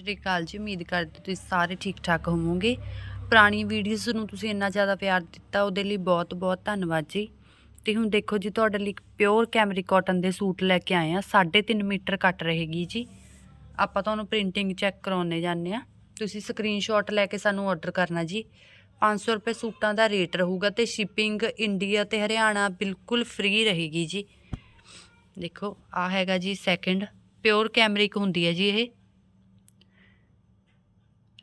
ਸ੍ਰੀ ਅਕਾਲ ਜੀ, ਉਮੀਦ ਕਰਦੇ ਤੁਸੀਂ ਸਾਰੇ ਠੀਕ ਠਾਕ ਹੋਵੋਗੇ। ਪੁਰਾਣੀ ਵੀਡੀਓਜ਼ ਨੂੰ ਤੁਸੀਂ ਇੰਨਾ ਜ਼ਿਆਦਾ ਪਿਆਰ ਦਿੱਤਾ, ਉਹਦੇ ਲਈ ਬਹੁਤ ਬਹੁਤ ਧੰਨਵਾਦ ਜੀ। ਤੇ ਹੁਣ ਦੇਖੋ ਜੀ, ਤੁਹਾਡੇ ਲਈ ਪਿਓਰ ਕੈਮਰੀ ਕਾਟਨ ਦੇ ਸੂਟ ਲੈ ਕੇ ਆਏ ਆ 3.5 ਮੀਟਰ ਕੱਟ ਰਹੇਗੀ ਜੀ। ਆਪਾਂ ਤੁਹਾਨੂੰ ਪ੍ਰਿੰਟਿੰਗ ਚੈੱਕ ਕਰਾਉਣੇ ਜਾਂਦੇ ਆ ਤੁਸੀਂ ਸਕਰੀਨਸ਼ਾਟ ਲੈ ਕੇ ਸਾਨੂੰ ਆਰਡਰ ਕਰਨਾ ਜੀ। 500 ਰੁਪਏ ਸੂਟਾਂ ਦਾ ਰੇਟ ਰਹੂਗਾ ਤੇ ਸ਼ਿਪਿੰਗ ਇੰਡੀਆ ਤੇ ਹਰਿਆਣਾ ਬਿਲਕੁਲ ਫ੍ਰੀ ਰਹੇਗੀ ਜੀ। ਦੇਖੋ ਆ ਹੈਗਾ ਜੀ ਸੈਕਿੰਡ ਪਿਓਰ ਕੈਮਰਿਕ ਹੁੰਦੀ ਹੈ ਜੀ ਇਹ।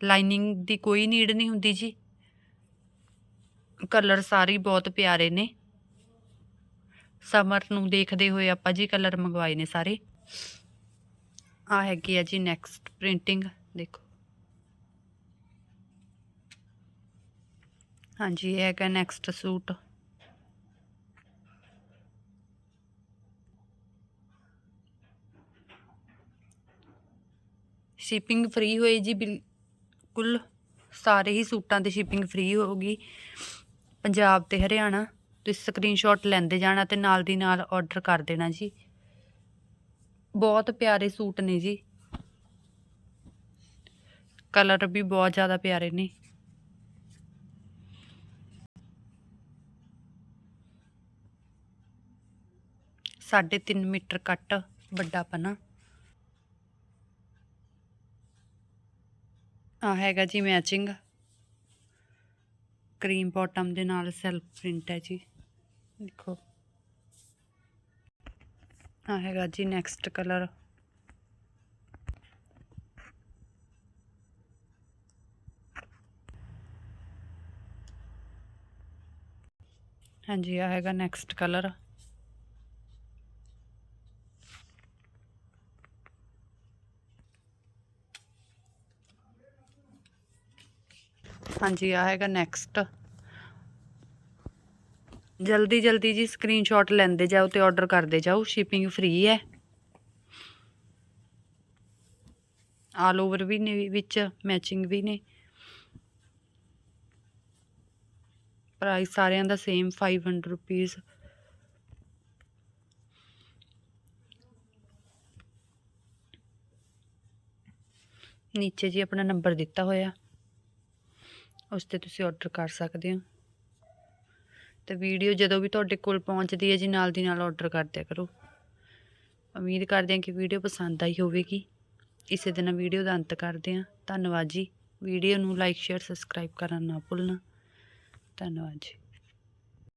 ਲਾਈਨਿੰਗ ਦੀ ਕੋਈ ਨੀਡ ਨਹੀਂ ਹੁੰਦੀ ਜੀ। ਕਲਰ ਸਾਰੇ ਬਹੁਤ ਪਿਆਰੇ ਨੇ। ਸਮਰ ਨੂੰ ਦੇਖਦੇ ਹੋਏ ਆਪਾਂ ਜੀ ਕਲਰ ਮੰਗਵਾਏ ਨੇ ਸਾਰੇ। ਆ ਹੈਗੀ ਆ ਜੀ ਨੈਕਸਟ ਪ੍ਰਿੰਟਿੰਗ ਦੇਖੋ। ਹਾਂਜੀ, ਇਹ ਹੈਗਾ ਨੈਕਸਟ ਸੂਟ। ਸ਼ਿਪਿੰਗ ਫ੍ਰੀ ਹੋਏ ਜੀ ਬਿਲਕੁਲ ਸਾਰੇ ਹੀ ਸੂਟਾਂ ਤੇ ਸ਼ਿਪਿੰਗ ਫ੍ਰੀ ਹੋਊਗੀ ਪੰਜਾਬ ਤੇ ਹਰਿਆਣਾ, ਤੁਸੀਂ ਸਕਰੀਨਸ਼ਾਟ ਲੈਂਦੇ ਜਾਣਾ ਤੇ ਨਾਲ ਦੀ ਨਾਲ ਆਰਡਰ ਕਰ ਦੇਣਾ ਜੀ। ਬਹੁਤ ਪਿਆਰੇ ਸੂਟ ਨੇ ਜੀ। ਕਲਰ ਵੀ ਬਹੁਤ ਜ਼ਿਆਦਾ ਪਿਆਰੇ ਨੇ। ਸਾਢੇ ਤਿੰਨ ਮੀਟਰ ਕੱਟ ਵੱਡਾ ਪਨਾ। ਆ ਹੈਗਾ ਜੀ ਮੈਚਿੰਗ ਕਰੀਮ ਬਾਟਮ ਦੇ ਨਾਲ ਸੈਲਫ ਪ੍ਰਿੰਟ ਹੈ ਜੀ। ਦੇਖੋ। ਆ ਹੈਗਾ ਜੀ ਨੈਕਸਟ ਕਲਰ ਹਾਂਜੀ, ਆ ਹੈਗਾ ਨੈਕਸਟ ਕਲਰ ਹਾਂਜੀ, ਆ ਹੈਗਾ ਨੈਕਸਟ ਜਲਦੀ ਜਲਦੀ ਜੀ ਸਕਰੀਨਸ਼ਾਟ ਲੈਂਦੇ ਜਾਓ ਤੇ ਆਰਡਰ ਕਰਦੇ ਜਾਓ ਸ਼ਿਪਿੰਗ ਫ੍ਰੀ ਹੈ। ਆਲ ਓਵਰ ਵੀ ਨੇ, ਵਿੱਚ ਮੈਚਿੰਗ ਵੀ ਨੇ। ਪ੍ਰਾਈਸ ਸਾਰਿਆਂ ਦਾ ਸੇਮ 500 ਰੁਪੀਸ ਨੀਚੇ ਜੀ ਆਪਣਾ ਨੰਬਰ ਦਿੱਤਾ ਹੋਇਆ। ਉਸ ਤੇ ਤੁਸੀਂ ਆਰਡਰ ਕਰ ਸਕਦੇ ਹੋ। ਤੇ ਵੀਡੀਓ ਜਦੋਂ ਵੀ ਤੁਹਾਡੇ ਕੋਲ ਪਹੁੰਚਦੀ ਹੈ ਜੀ, ਨਾਲ ਦੀ ਨਾਲ ਆਰਡਰ ਕਰ ਦਿਆ ਕਰੋ। ਉਮੀਦ ਕਰਦੇ ਹਾਂ ਕਿ ਵੀਡੀਓ ਪਸੰਦ ਆਈ ਹੋਵੇਗੀ। ਇਸੇ ਦਿਨ ਵੀਡੀਓ ਦਾ ਅੰਤ ਕਰਦੇ ਹਾਂ। ਧੰਨਵਾਦ ਜੀ। ਵੀਡੀਓ ਨੂੰ ਲਾਈਕ ਸ਼ੇਅਰ ਸਬਸਕ੍ਰਾਈਬ ਕਰਨਾ ਨਾ ਭੁੱਲਣਾ। ਧੰਨਵਾਦ ਜੀ।